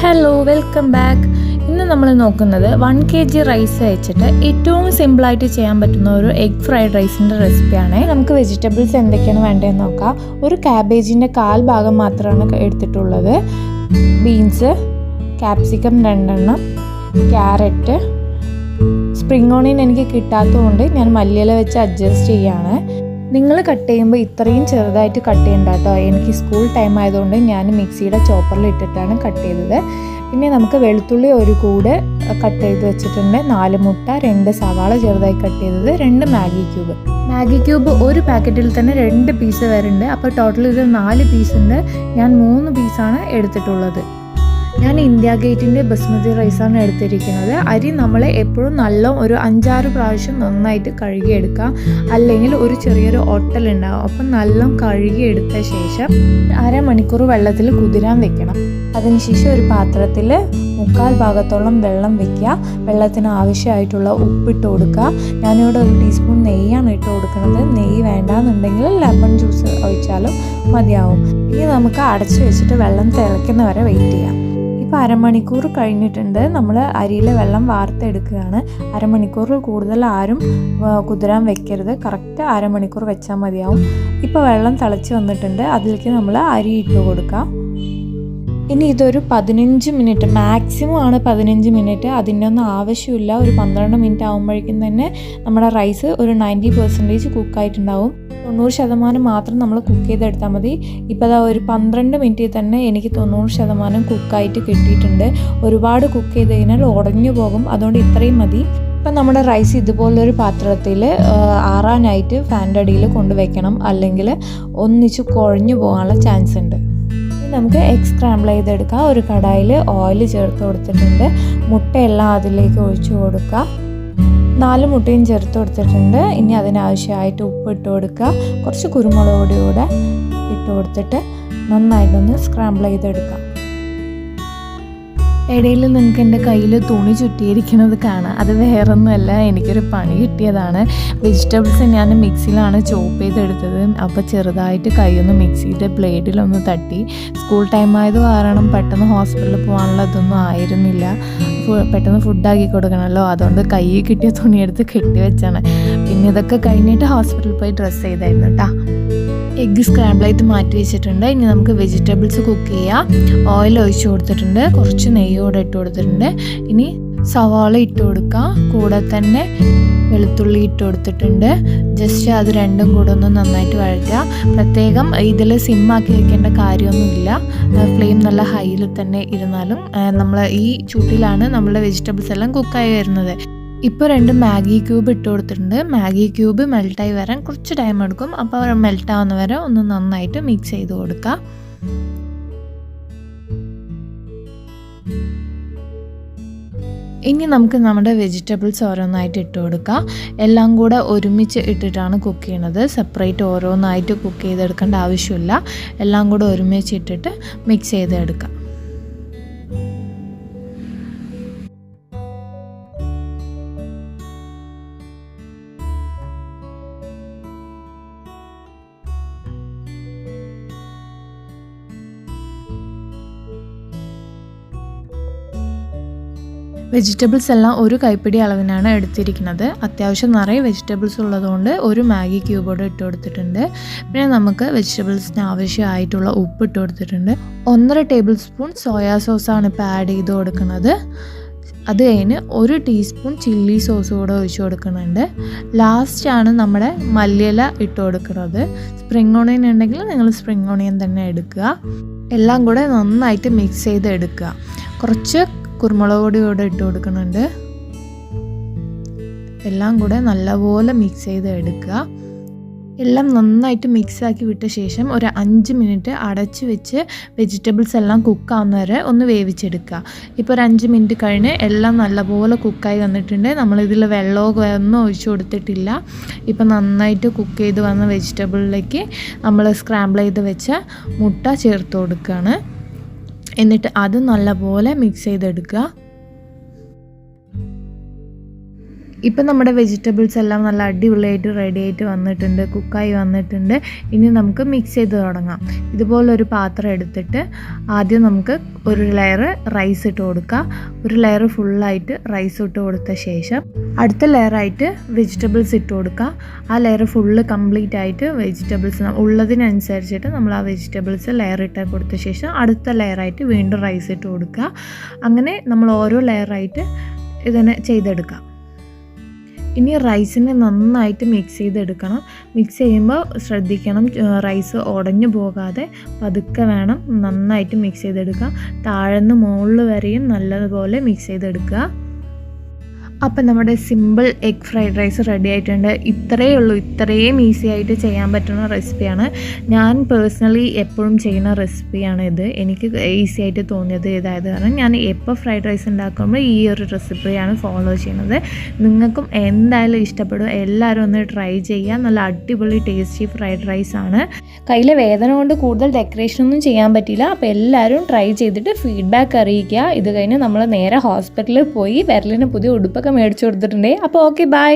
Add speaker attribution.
Speaker 1: Hello welcome back ഇന്ന് നമ്മൾ നോക്കുന്നത് വൺ കെ ജി റൈസ് വെച്ചിട്ട് ഏറ്റവും സിമ്പിളായിട്ട് ചെയ്യാൻ പറ്റുന്ന ഒരു എഗ് ഫ്രൈഡ് റൈസിന്റെ റെസിപ്പിയാണ് നമുക്ക് വെജിറ്റബിൾസ് എന്തൊക്കെയാണ് വേണ്ടതെന്ന് നോക്കാം. ഒരു ക്യാബേജിന്റെ കാൽ ഭാഗം മാത്രമാണ് എടുത്തിട്ടുള്ളത്. ബീൻസ് ക്യാപ്സിക്കം രണ്ടെണ്ണം ക്യാരറ്റ് സ്പ്രിംഗ് ഓണിയൻ എനിക്ക് കിട്ടാത്തതുകൊണ്ട് ഞാൻ മല്ലിയില വെച്ച് അഡ്ജസ്റ്റ് ചെയ്യാണ്. നിങ്ങൾ കട്ട് ചെയ്യുമ്പോൾ ഇത്രയും ചെറുതായിട്ട് കട്ട് ചെയ്യണ്ട കേട്ടോ എനിക്ക് സ്കൂൾ ടൈം ആയതുകൊണ്ട് ഞാൻ മിക്സിയുടെ ചോപ്പറിൽ ഇട്ടിട്ടാണ് കട്ട് ചെയ്തത്. പിന്നെ നമുക്ക് വെളുത്തുള്ളി ഒരു കൂട് കട്ട് ചെയ്ത് വെച്ചിട്ടുണ്ട്. നാല് മുട്ട രണ്ട് സവാള ചെറുതായി കട്ട് ചെയ്തത് രണ്ട് മാഗി ക്യൂബ്. മാഗി ക്യൂബ് ഒരു പാക്കറ്റിൽ തന്നെ രണ്ട് പീസ് വരുന്നുണ്ട് അപ്പോൾ ടോട്ടൽ ഇത് നാല് പീസ് ഉണ്ട്. ഞാൻ മൂന്ന് പീസാണ് എടുത്തിട്ടുള്ളത്. ഞാൻ ഇന്ത്യ ഗേറ്റിന്റെ ബസ്മതി റൈസാണ് എടുത്തിരിക്കുന്നത്. അരി നമ്മൾ എപ്പോഴും നല്ല ഒരു അഞ്ചാറ് പ്രാവശ്യം നന്നായിട്ട് കഴുകിയെടുക്കുക അല്ലെങ്കിൽ ഒരു ചെറിയൊരു ഒട്ടലുണ്ടാകും അപ്പം നല്ല കഴുകിയെടുത്ത ശേഷം അരമണിക്കൂർ വെള്ളത്തിൽ കുതിരാൻ വെക്കണം. അതിനുശേഷം ഒരു പാത്രത്തിൽ മുക്കാൽ ഭാഗത്തോളം വെള്ളം വെക്കുക. വെള്ളത്തിന് ആവശ്യമായിട്ടുള്ള ഉപ്പിട്ട് കൊടുക്കുക. ഞാനിവിടെ ഒരു ടീസ്പൂൺ നെയ്യാണ് ഇട്ട് കൊടുക്കുന്നത്. നെയ്യ് വേണ്ടാന്നുണ്ടെങ്കിൽ ലെമൺ ജ്യൂസ് ഒഴിച്ചാലും മതിയാവും. ഇനി നമുക്ക് അടച്ചു വെച്ചിട്ട് വെള്ളം തിളയ്ക്കുന്ന വരെ വെയിറ്റ് ചെയ്യാം. ഇപ്പോൾ അരമണിക്കൂർ കഴിഞ്ഞിട്ടുണ്ട്. നമ്മൾ അരിയിലെ വെള്ളം വാർത്തെടുക്കുകയാണ്. അരമണിക്കൂറിൽ കൂടുതൽ ആരും കുതിരാൻ വെക്കരുത്. കറക്റ്റ് അരമണിക്കൂർ വെച്ചാൽ മതിയാവും. ഇപ്പോൾ വെള്ളം തിളച്ച് വന്നിട്ടുണ്ട്. അതിലേക്ക് നമ്മൾ അരി ഇട്ട് കൊടുക്കാം. ഇനി ഇതൊരു പതിനഞ്ച് മിനിറ്റ് മാക്സിമം ആണ് പതിനഞ്ച് മിനിറ്റ്. അതിന്റെ ഒന്നും ആവശ്യമില്ല. ഒരു പന്ത്രണ്ട് മിനിറ്റ് ആകുമ്പോഴേക്കും തന്നെ നമ്മുടെ റൈസ് ഒരു നയന്റി പെർസെന്റേജ് കുക്കായിട്ടുണ്ടാവും തൊണ്ണൂറ് ശതമാനം മാത്രം നമ്മൾ കുക്ക് ചെയ്തെടുത്താൽ മതി. ഇപ്പോൾ അതാ ഒരു പന്ത്രണ്ട് മിനിറ്റിൽ തന്നെ എനിക്ക് തൊണ്ണൂറ് ശതമാനം കുക്കായിട്ട് കിട്ടിയിട്ടുണ്ട്. ഒരുപാട് കുക്ക് ചെയ്ത് കഴിഞ്ഞാൽ ഉടഞ്ഞു പോകും. അതുകൊണ്ട് ഇത്രയും മതി. ഇപ്പം നമ്മുടെ റൈസ് ഇതുപോലൊരു പാത്രത്തിൽ ആറാനായിട്ട് ഫാന്റെ അടിയിൽ കൊണ്ടുവയ്ക്കണം അല്ലെങ്കിൽ ഒന്നിച്ച് കുഴഞ്ഞു പോകാനുള്ള ചാൻസ് ഉണ്ട്. നമുക്ക് എഗ് സ്ക്രാമ്പിൾ ചെയ്തെടുക്കാം. ഒരു കടായിൽ ഓയിൽ ചേർത്ത് കൊടുത്തിട്ടുണ്ട്. മുട്ടയെല്ലാം അതിലേക്ക് ഒഴിച്ചു കൊടുക്കുക. നാല് മുട്ടയും ചേർത്ത് കൊടുത്തിട്ടുണ്ട്. ഇനി അതിനാവശ്യമായിട്ട് ഉപ്പ് ഇട്ട് കൊടുക്കുക. കുറച്ച് കുരുമുളക് പൊടിയൂടെ ഇട്ട് കൊടുത്തിട്ട് നന്നായിട്ടൊന്ന് സ്ക്രാമ്പിൾ ചെയ്തെടുക്കാം. ഇടയിൽ നിങ്ങൾക്ക് എന്റെ കയ്യിൽ തുണി ചുറ്റിയിരിക്കുന്നത് കാണാം. അത് വേറൊന്നുമല്ല എനിക്കൊരു പണി കിട്ടിയതാണ്. വെജിറ്റബിൾസ് ഞാൻ മിക്സിയിലാണ് ചോപ്പ് ചെയ്തെടുത്തത്. അപ്പോൾ ചെറുതായിട്ട് കൈയൊന്ന് മിക്സിയുടെ ബ്ലേഡിലൊന്ന് തട്ടി. സ്കൂൾ ടൈം ആയത് കാരണം പെട്ടെന്ന് ഹോസ്പിറ്റലിൽ പോകാനുള്ള ഇതൊന്നും ആയിരുന്നില്ല. പെട്ടെന്ന് ഫുഡാക്കി കൊടുക്കണമല്ലോ. അതുകൊണ്ട് കൈ കിട്ടിയ തുണിയെടുത്ത് കെട്ടി വെച്ചാണ്. പിന്നെ ഇതൊക്കെ കഴിഞ്ഞിട്ട് ഹോസ്പിറ്റലിൽ പോയി ഡ്രസ്സ് ചെയ്തായിരുന്നു കേട്ടോ എഗ്ഗ് സ്ക്രാമ്പിൾ മാറ്റി വെച്ചിട്ടുണ്ട്. ഇനി നമുക്ക് വെജിറ്റബിൾസ് കുക്ക് ചെയ്യാം. ഓയിൽ ഒഴിച്ച് കൊടുത്തിട്ടുണ്ട്. കുറച്ച് നെയ്യ് കൂടെ ഇട്ട് കൊടുത്തിട്ടുണ്ട്. ഇനി സവാള ഇട്ട് കൊടുക്കാം. കൂടെ തന്നെ വെളുത്തുള്ളി ഇട്ട് കൊടുത്തിട്ടുണ്ട്. ജസ്റ്റ് അത് രണ്ടും കൂടെ ഒന്ന് നന്നായിട്ട് വഴറ്റുക. പ്രത്യേകം ഇതിൽ സിമ്മാക്കി വെക്കേണ്ട കാര്യമൊന്നുമില്ല. ഫ്ലെയിം നല്ല ഹൈയിൽ തന്നെ ഇരുന്നാലും നമ്മൾ ഈ ചൂട്ടിലാണ് നമ്മുടെ വെജിറ്റബിൾസ് എല്ലാം കുക്കായി വരുന്നത്. ഇപ്പോൾ രണ്ട് മാഗി ക്യൂബ് ഇട്ട് കൊടുത്തിട്ടുണ്ട്. മാഗി ക്യൂബ് മെൽട്ടായി വരാൻ കുറച്ച് ടൈം എടുക്കും. അപ്പോൾ മെൽറ്റ് ആവുന്ന വരെ ഒന്ന് നന്നായിട്ട് മിക്സ് ചെയ്ത് കൊടുക്കുക ഇനി നമുക്ക് നമ്മുടെ വെജിറ്റബിൾസ് ഓരോന്നായിട്ട് ഇട്ട് കൊടുക്കാം. എല്ലാം കൂടെ ഒരുമിച്ച് ഇട്ടിട്ടാണ് കുക്ക് ചെയ്യണത്. സെപ്പറേറ്റ് ഓരോന്നായിട്ട് കുക്ക് ചെയ്തെടുക്കേണ്ട ആവശ്യമില്ല. എല്ലാം കൂടെ ഒരുമിച്ച് ഇട്ടിട്ട് മിക്സ് ചെയ്തെടുക്കാം. വെജിറ്റബിൾസ് എല്ലാം ഒരു കൈപ്പിടി അളവിനാണ് എടുത്തിരിക്കുന്നത്. അത്യാവശ്യം നിറയെ വെജിറ്റബിൾസ് ഉള്ളതുകൊണ്ട് ഒരു മാഗി ക്യൂബോട് ഇട്ട് കൊടുത്തിട്ടുണ്ട്. പിന്നെ നമുക്ക് വെജിറ്റബിൾസിന് ആവശ്യമായിട്ടുള്ള ഉപ്പ് ഇട്ട് കൊടുത്തിട്ടുണ്ട്. ഒന്നര ടേബിൾ സ്പൂൺ സോയാ സോസാണ് ഇപ്പോൾ ആഡ് ചെയ്ത് കൊടുക്കുന്നത്. അത് കഴിഞ്ഞ് ഒരു ടീസ്പൂൺ ചില്ലി സോസ് കൂടെ ഒഴിച്ച് കൊടുക്കുന്നുണ്ട്. ലാസ്റ്റാണ് നമ്മുടെ മല്ലിയില ഇട്ട് കൊടുക്കുന്നത്. സ്പ്രിംഗ് ഓണിയൻ ഉണ്ടെങ്കിൽ നിങ്ങൾ സ്പ്രിംഗ് ഓണിയൻ തന്നെ എടുക്കുക. എല്ലാം കൂടെ നന്നായിട്ട് മിക്സ് ചെയ്ത് എടുക്കുക. കുറച്ച് കുരുമുളക് പൊടി കൂടെ ഇട്ട് കൊടുക്കുന്നുണ്ട്. എല്ലാം കൂടെ നല്ലപോലെ മിക്സ് ചെയ്ത് എടുക്കുക. എല്ലാം നന്നായിട്ട് മിക്സ് ആക്കി വിട്ട ശേഷം ഒരു അഞ്ച് മിനിറ്റ് അടച്ച് വെച്ച് വെജിറ്റബിൾസ് എല്ലാം കുക്കാവുന്ന വരെ ഒന്ന് വേവിച്ചെടുക്കുക. ഇപ്പോൾ ഒരു അഞ്ച് മിനിറ്റ് കഴിഞ്ഞ് എല്ലാം നല്ലപോലെ കുക്കായി വന്നിട്ടുണ്ട്. നമ്മളിതിൽ വെള്ളമോ ഒന്നും ഒഴിച്ചു കൊടുത്തിട്ടില്ല. ഇപ്പോൾ നന്നായിട്ട് കുക്ക് ചെയ്ത് വന്ന വെജിറ്റബിളിലേക്ക് നമ്മൾ സ്ക്രാമ്പിൾ ചെയ്ത് വെച്ച മുട്ട ചേർത്ത് കൊടുക്കുകയാണ്. എന്നിട്ട് അത് നല്ലപോലെ മിക്സ് ചെയ്തെടുക്കുക. ഇപ്പം നമ്മുടെ വെജിറ്റബിൾസ് എല്ലാം നല്ല അടിപൊളിയായിട്ട് റെഡി ആയിട്ട് വന്നിട്ടുണ്ട് കുക്കായി വന്നിട്ടുണ്ട്. ഇനി നമുക്ക് മിക്സ് ചെയ്ത് തുടങ്ങാം. ഇതുപോലൊരു പാത്രം എടുത്തിട്ട് ആദ്യം നമുക്ക് ഒരു ലെയർ റൈസ് ഇട്ട് കൊടുക്കുക ഒരു ലെയർ ഫുള്ളായിട്ട് റൈസ് ഇട്ട് കൊടുത്ത ശേഷം അടുത്ത ലെയറായിട്ട് വെജിറ്റബിൾസ് ഇട്ട് കൊടുക്കുക ആ ലെയർ ഫുള്ള് കംപ്ലീറ്റ് ആയിട്ട് വെജിറ്റബിൾസ് ഉള്ളതിനനുസരിച്ചിട്ട് നമ്മൾ ആ വെജിറ്റബിൾസ് ലെയർ ഇട്ട് കൊടുത്ത ശേഷം അടുത്ത ലെയറായിട്ട് വീണ്ടും റൈസ് ഇട്ട് കൊടുക്കുക. അങ്ങനെ നമ്മൾ ഓരോ ലെയറായിട്ട് ഇതിനെ ചെയ്തെടുക്കാം. ഇനി റൈസിനെ നന്നായിട്ട് മിക്സ് ചെയ്തെടുക്കണം. മിക്സ് ചെയ്യുമ്പോൾ ശ്രദ്ധിക്കണം റൈസ് ഉടഞ്ഞു പോകാതെ പതുക്കെ വേണം നന്നായിട്ട് മിക്സ് ചെയ്തെടുക്കുക താഴെന്ന് മുകളിൽ വരെയും നല്ലതുപോലെ മിക്സ് ചെയ്തെടുക്കുക. അപ്പം നമ്മുടെ simple egg fried rice ready ആയിട്ടുണ്ട്. ഇത്രയേ ഉള്ളൂ. ഇത്രയും ഈസി ആയിട്ട് ചെയ്യാൻ പറ്റുന്ന റെസിപ്പിയാണ് ഞാൻ പേഴ്സണലി എപ്പോഴും ചെയ്യുന്ന റെസിപ്പിയാണ് ഇത്. എനിക്ക് ഈസി ആയിട്ട് തോന്നിയത് ഇതായത് കാരണം ഞാൻ എപ്പോൾ ഫ്രൈഡ് റൈസ് ഉണ്ടാക്കുമ്പോൾ ഈ ഒരു റെസിപ്പിയാണ് ഫോളോ ചെയ്യുന്നത്. നിങ്ങൾക്കും എന്തായാലും ഇഷ്ടപ്പെടും. എല്ലാവരും ഒന്ന് ട്രൈ ചെയ്യുക. നല്ല അടിപൊളി ടേസ്റ്റി ഫ്രൈഡ് റൈസ് ആണ്. കയ്യിലെ വേദന കൊണ്ട് കൂടുതൽ ഡെക്കറേഷൻ ഒന്നും ചെയ്യാൻ പറ്റില്ല അപ്പോൾ എല്ലാവരും ട്രൈ ചെയ്തിട്ട് ഫീഡ്ബാക്ക് അറിയിക്കുക. ഇത് കഴിഞ്ഞ് നമ്മൾ നേരെ ഹോസ്പിറ്റലിൽ പോയി വിരലിന് പുതിയ ഉടുപ്പൊക്കെ മേടിച്ചു കൊടുത്തിട്ടുണ്ട് അപ്പോൾ ഓക്കെ ബൈ.